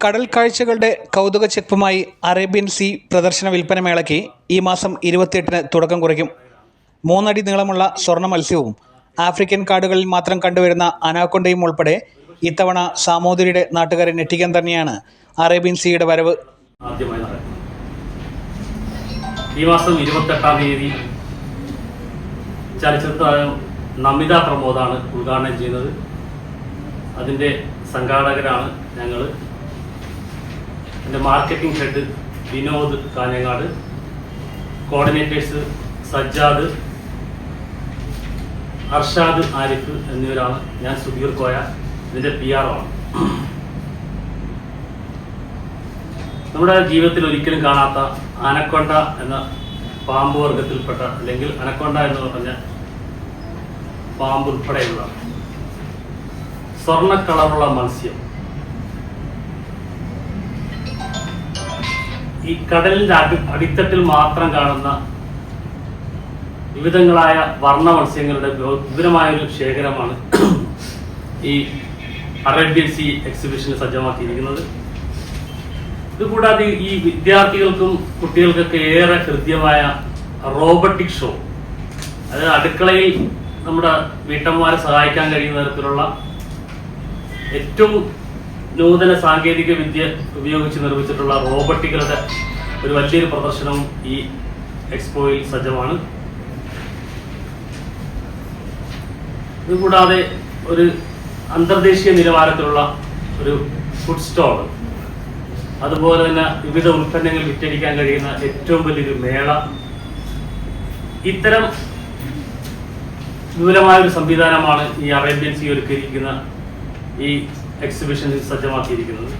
കടൽ കാഴ്ചകളുടെ കൗതുക ചെപ്പുമായി Arabian sea പ്രദർശന വിൽപ്പന മേളയ്ക്ക് ഈ മാസം ഇരുപത്തിയെട്ടിന് തുടക്കം കുറിക്കും. മൂന്നടി നീളമുള്ള സ്വർണ മത്സ്യവും ആഫ്രിക്കൻ കാടുകളിൽ മാത്രം കണ്ടുവരുന്ന അനാക്കൊണ്ടയും ഉൾപ്പെടെ ഇത്തവണ സാമൂതിരിയുടെ നാട്ടുകാരെ ഞെട്ടിക്കാൻ തന്നെയാണ് അറേബ്യൻ സീയുടെ വരവ്. ഈ മാസം ഇരുപത്തെട്ടാം തീയതി ചലച്ചിത്ര താരം നമിത പ്രമോദാണ് ഉദ്ഘാടനം ചെയ്യുന്നത്. അതിന്റെ സംഘാടകരാണ് ഞങ്ങൾ എന്റെ marketing head Vinod Kanhangad coordinators Sajjad Arshad Arif എന്നിവരാണ് ഞാൻ സുധീർ കോയ ഇതിന്റെ പി ആർ ആണ്. നമ്മുടെ ജീവിതത്തിൽ ഒരിക്കലും കാണാത്ത അനക്കൊണ്ട എന്ന പാമ്പ് വർഗത്തിൽപ്പെട്ട അല്ലെങ്കിൽ അനക്കൊണ്ട എന്ന് പറഞ്ഞ പാമ്പ് ഉൾപ്പെടെയുള്ള സ്വർണ കളറുള്ള മത്സ്യം. ഈ കടലിന്റെ അടി അടിത്തട്ടിൽ മാത്രം കാണുന്ന വിവിധങ്ങളായ വർണ മത്സ്യങ്ങളുടെ വിപു- വിപുലമായ ഒരു ശേഖരമാണ് ഈ അറേബ്യൻ സി എക്സിബിഷന് സജ്ജമാക്കിയിരിക്കുന്നത്. ഇതുകൂടാതെ ഈ വിദ്യാർത്ഥികൾക്കും കുട്ടികൾക്കൊക്കെ ഏറെ ഹൃദ്യമായ റോബോട്ടിക് ഷോ അതായത് അടുക്കളയിൽ നമ്മുടെ വീട്ടമ്മമാരെ സഹായിക്കാൻ കഴിയുന്ന തരത്തിലുള്ള ഏറ്റവും നൂതന സാങ്കേതിക വിദ്യ ഉപയോഗിച്ച് നിർമ്മിച്ചിട്ടുള്ള റോബോട്ടുകളുടെ ഒരു വലിയൊരു പ്രദർശനവും ഈ എക്സ്പോയിൽ സജ്ജമാണ്. ഇതുകൂടാതെ ഒരു അന്തർദേശീയ നിലവാരത്തിലുള്ള ഒരു ഫുഡ് സ്റ്റോൾ അതുപോലെ തന്നെ വിവിധ ഉൽപ്പന്നങ്ങൾ വിറ്റഴിക്കാൻ കഴിയുന്ന ഏറ്റവും വലിയൊരു മേള. ഇത്തരം വിപുലമായ ഒരു സംവിധാനമാണ് ഈ അറേബ്യൻസി ഒരുക്കിയിരിക്കുന്ന ഈ എക്സിബിഷനിൽ സജ്ജമാക്കിയിരിക്കുന്നത്.